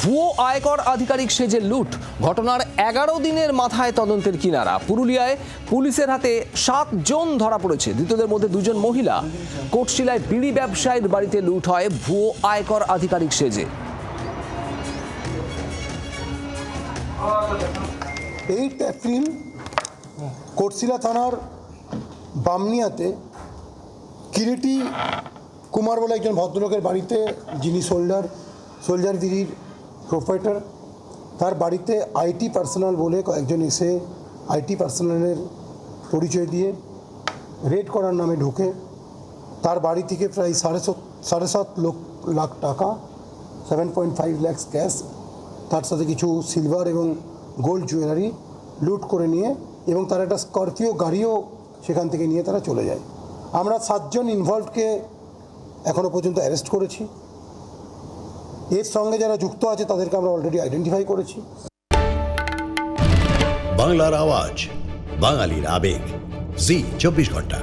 ভুয়ো আয়কর আধিকারিক সেজে লুট। ঘটনার এগারো দিনের মাথায় তদন্তের কিনারা। পুরুলিয়ায় পুলিশের হাতে সাত জন ধরা পড়েছে। ধৃতদের মধ্যে দুজন মহিলা। কোটশিলায় বিড়ি ব্যবসায়ীর বাড়িতে লুট হয় ভুয়ো আয়কর আধিকারিক সেজে। এইট এপ্রিল কোটশিলা থানার বামনিয়াতে কিরিটি কুমার বলে একজন ভদ্রলোকের বাড়িতে যিনি সোল্ডার সোলজার দিদির প্রোপাইটার তার বাড়িতে আইটি পার্সোনাল বলে কয়েকজন এসে আইটি পার্সোনালের পরিচয় দিয়ে রেড করার নামে ঢুকে। তার বাড়ি থেকে প্রায় সাড়ে সাড়ে সাত লাখ টাকা, seven point five lakhs cash, তার সাথে কিছু সিলভার এবং গোল্ড জুয়েলারি লুট করে নিয়ে এবং তার একটা স্করপিও গাড়িও সেখান থেকে নিয়ে তারা চলে যায়। আমরা সাতজন ইনভলভকে এখনও পর্যন্ত অ্যারেস্ট করেছি। এর সঙ্গে যারা যুক্ত আছে, তাদেরকে আমরা অলরেডি আইডেন্টিফাই করেছি। বাংলার আওয়াজ, বাঙালির আবেগ। জি, চব্বিশ ঘণ্টা।